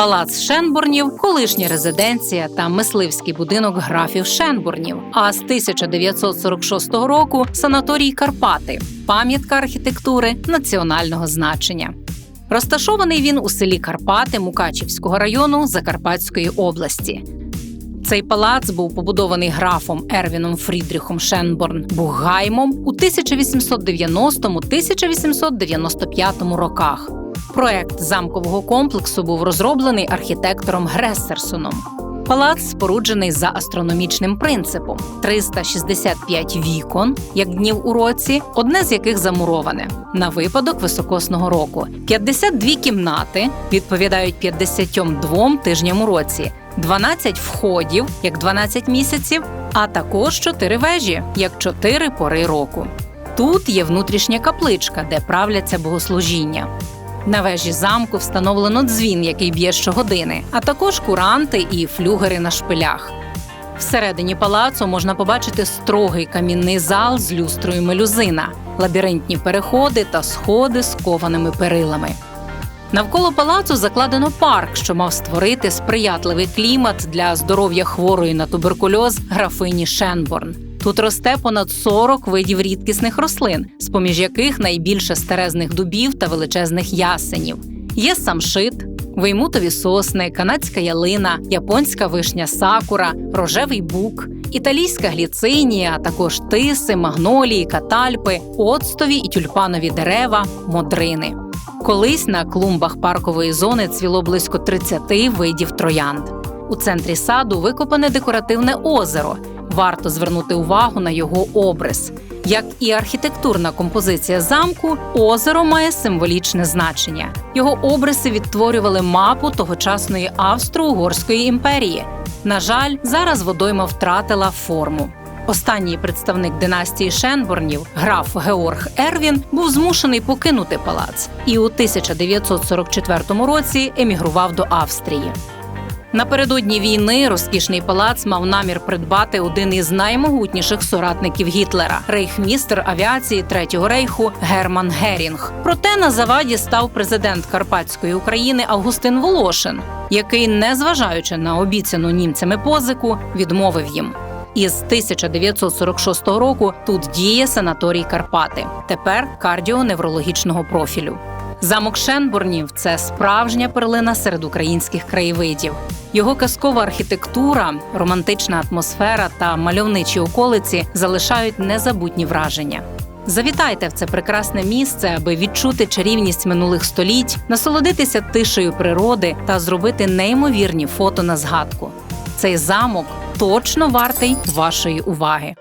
Палац Шенбурнів, колишня резиденція та мисливський будинок графів Шенбурнів. А з 1946 року санаторій Карпати, пам'ятка архітектури національного значення. Розташований він у селі Карпати Мукачівського району Закарпатської області. Цей палац був побудований графом Ервіном Фрідріхом Шенборн Бугаймом у 1890-1895 роках. Проект замкового комплексу був розроблений архітектором Грессерсоном. Палац споруджений за астрономічним принципом: 365 вікон, як днів у році, одне з яких замуроване на випадок високосного року. 52 кімнати відповідають 52 тижням у році, 12 входів, як 12 місяців, а також 4 вежі, як 4 пори року. Тут є внутрішня капличка, де правляться богослужіння. На вежі замку встановлено дзвін, який б'є щогодини, а також куранти і флюгери на шпилях. Всередині палацу можна побачити строгий камінний зал з люстрою мелюзина, лабіринтні переходи та сходи з кованими перилами. Навколо палацу закладено парк, що мав створити сприятливий клімат для здоров'я хворої на туберкульоз графині Шенборн. Тут росте понад 40 видів рідкісних рослин, з поміж яких найбільше старезних дубів та величезних ясенів. Є самшит, веймутові сосни, канадська ялина, японська вишня сакура, рожевий бук, італійська гліцинія, а також тиси, магнолії, катальпи, оцтові і тюльпанові дерева, модрини. Колись на клумбах паркової зони цвіло близько 30 видів троянд. У центрі саду викопане декоративне озеро. Варто звернути увагу на його обрис. Як і архітектурна композиція замку, озеро має символічне значення. Його обриси відтворювали мапу тогочасної Австро-Угорської імперії. На жаль, зараз водойма втратила форму. Останній представник династії Шенборнів, граф Георг Ервін, був змушений покинути палац і у 1944 році емігрував до Австрії. Напередодні війни розкішний палац мав намір придбати один із наймогутніших соратників Гітлера рейхмістер авіації Третього рейху Герман Герінг. Проте на заваді став президент Карпатської України Августин Волошин, який, незважаючи на обіцяну німцями позику, відмовив їм. Із 1946 року тут діє санаторій Карпати, тепер кардіоневрологічного профілю. Замок Шенбурнів це справжня перлина серед українських краєвидів. Його казкова архітектура, романтична атмосфера та мальовничі околиці залишають незабутні враження. Завітайте в це прекрасне місце, аби відчути чарівність минулих століть, насолодитися тишею природи та зробити неймовірні фото на згадку. Цей замок точно вартий вашої уваги.